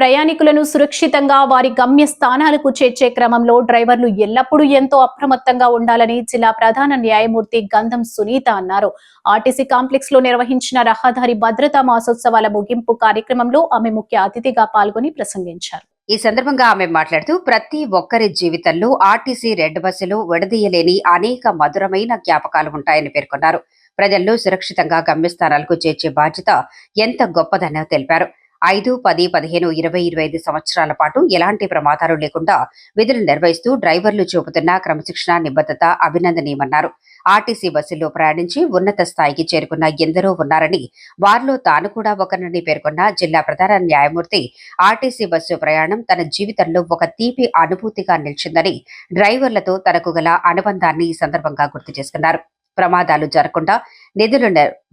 ప్రయాణికులను సురక్షితంగా వారి గమ్య స్థానాలకు చేర్చే క్రమంలో డ్రైవర్లు ఎల్లప్పుడూ ఎంతో అప్రమత్తంగా ఉండాలని జిల్లా ప్రధాన న్యాయమూర్తి గంధం సునీత అన్నారు. ఆర్టీసీ కాంప్లెక్స్లో నిర్వహించిన రహదారి భద్రతా మాసోత్సవాల ముగింపు కార్యక్రమంలో ఆమె ముఖ్య అతిథిగా పాల్గొని ప్రసంగించారు. ఈ సందర్భంగా ఆమె మాట్లాడుతూ ప్రతి ఒక్కరి జీవితంలో ఆర్టీసీ రెడ్ బస్సులు విడదీయలేని అనేక మధురమైన జ్ఞాపకాలు ఉంటాయని పేర్కొన్నారు. ప్రజల్లో సురక్షితంగా గమ్యస్థానాలకు చేర్చే బాధ్యత ఎంత గొప్పదనో తెలిపారు. ఐదు పది పదిహేను ఇరవై ఇరవై ఐదు సంవత్సరాల పాటు ఎలాంటి ప్రమాదాలు లేకుండా విధులు నిర్వహిస్తూ డ్రైవర్లు చూపుతున్న క్రమశిక్షణ నిబద్ధత అభినందనీయమన్నారు. ఆర్టీసీ బస్సుల్లో ప్రయాణించి ఉన్నత స్థాయికి చేరుకున్న ఎందరో ఉన్నారని వారిలో తాను కూడా ఒకరిని పేర్కొన్న జిల్లా ప్రధాన న్యాయమూర్తి ఆర్టీసీ బస్సు ప్రయాణం తన జీవితంలో ఒక తీపి అనుభూతిగా నిలిచిందని డ్రైవర్లతో తనకు గల అనుబంధాన్ని ఈ సందర్భంగా గుర్తు చేసుకున్నారు. ప్రమాదాలు జరగకుండా నిధులు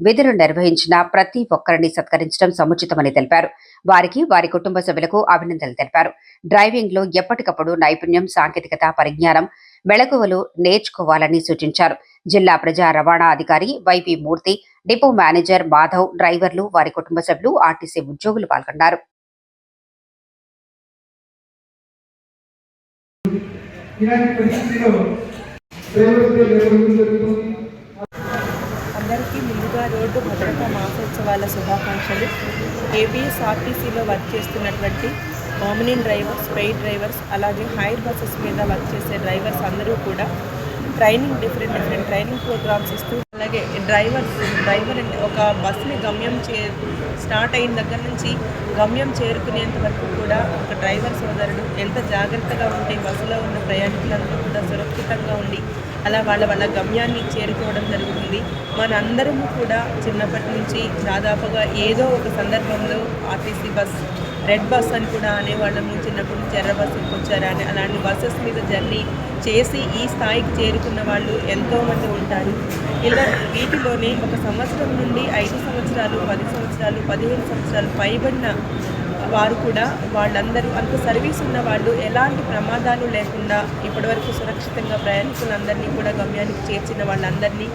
విధులు నిర్వహించిన ప్రతి ఒక్కరిని సత్కరించడం సముచితమని తెలిపారు. వారికి వారి కుటుంబ సభ్యులకు అభినందనలు తెలిపారు. డ్రైవింగ్లో ఎప్పటికప్పుడు నైపుణ్యం సాంకేతికత పరిజ్ఞానం మెళకువలు నేర్చుకోవాలని సూచించారు. జిల్లా ప్రజా రవాణా అధికారి YP Murthy depot manager Madhav డ్రైవర్లు వారి కుటుంబ సభ్యులు ఆర్టీసీ ఉద్యోగులు పాల్గొన్నారు. ఇలాంటి పరిస్థితిలో ప్రేమ జరుగుతుంది ముందుగా భద్రతా మాసోత్సవాల శుభాకాంక్షలు. ఏబిఎస్ ఆర్టీసీలో వర్క్ చేస్తున్నటువంటి ఆమినిన్ డ్రైవర్స్ పెయిడ్ డ్రైవర్స్ అలాగే హైర్ బస్సెస్ మీద వర్క్ చేసే డ్రైవర్స్ అందరూ కూడా training different different training programs ఇస్తూ అలాగే డ్రైవర్స్ డ్రైవర్ అంటే ఒక బస్సుని గమ్యం చే స్టార్ట్ అయిన దగ్గర నుంచి గమ్యం చేరుకునేంత వరకు కూడా ఒక డ్రైవర్ సోదరుడు ఎంత జాగ్రత్తగా ఉంటే బస్సులో ఉన్న ప్రయాణికులందరూ కూడా సురక్షితంగా ఉండి అలా వాళ్ళ వాళ్ళ గమ్యాన్ని చేరుకోవడం జరుగుతుంది. మనందరము కూడా చిన్నప్పటి నుంచి దాదాపుగా ఏదో ఒక సందర్భంలో ఆర్టీసీ బస్ రెడ్ బస్ అని కూడా అనేవాళ్ళము చిన్నప్పుడు నుంచి ఎర్ర బస్సు వచ్చారా అని అలాంటి బస్సెస్ మీద జర్నీ చేసి ఈ స్థాయికి చేరుకున్న వాళ్ళు ఎంతోమంది ఉంటారు. ఇలా వీటిలోనే ఒక సంవత్సరం నుండి ఐదు సంవత్సరాలు పది సంవత్సరాలు పదిహేను సంవత్సరాలు పైబడిన వారు కూడా వాళ్ళందరూ అంత సర్వీస్ ఉన్న వాళ్ళు ఎలాంటి ప్రమాదాలు లేకుండా ఇప్పటివరకు సురక్షితంగా ప్రయాణికులందరినీ కూడా గమ్యానికి చేర్చిన వాళ్ళందరినీ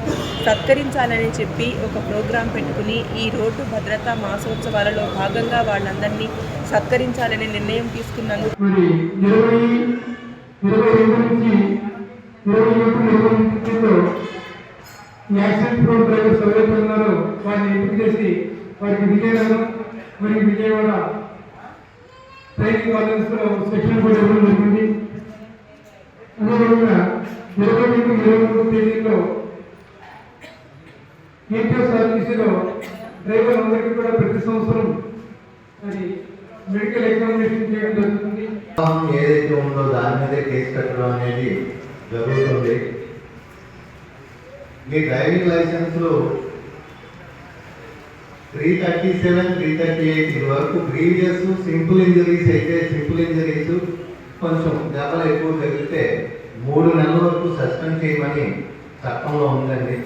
సత్కరించాలని చెప్పి ఒక ప్రోగ్రాం పెట్టుకుని ఈ రోడ్డు భద్రతా మాసోత్సవాలలో భాగంగా వాళ్ళందరినీ సత్కరించాలని నిర్ణయం తీసుకున్నందుకు మరి యాక్సిడెంట్ రోడ్ డ్రైవర్స్ ఎవరైతే ఉన్నారో వారిని ఎంపిక చేసి వారికి విజయనగరం మరియు విజయవాడ ట్రైనింగ్ కాలేజెస్లో శిక్షణ కూడా ఇవ్వడం జరిగింది. అదేవిధంగా ఇరవై రెండు ఇరవై మూడు ఏపీఎస్ డ్రైవర్ అందరికీ కూడా ప్రతి సంవత్సరం మెడికల్ ఎగ్జామినేషన్ చేయడం జరుగుతుంది. ఏదైతే ఉందో దాని మీదే కేసు కట్టడం అనేది జరుగుతుంది. మీ driving లైసెన్స్లో three thirty seven three thirty eight ఇది వరకు ప్రీవియస్ సింపుల్ ఇంజరీస్ అయితే సింపుల్ ఇంజరీస్ కొంచెం దెబ్బలు ఎక్కువ తగిలితే మూడు నెలల వరకు సస్పెండ్ చేయమని చట్టంలో ఉందండి.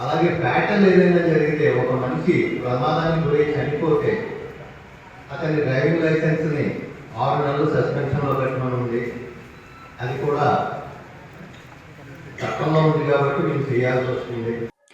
అలాగే బ్యాటల్ ఏదైనా జరిగితే ఒక మనిషి ప్రమాదానికి గురై చనిపోతే అతని డ్రైవింగ్ లైసెన్స్ని ఆరు నెలలు సస్పెన్షన్లో పెట్టమని ఉంది అది కూడా చట్టంలో ఉంది కాబట్టి మేము చేయాల్సి వస్తుంది.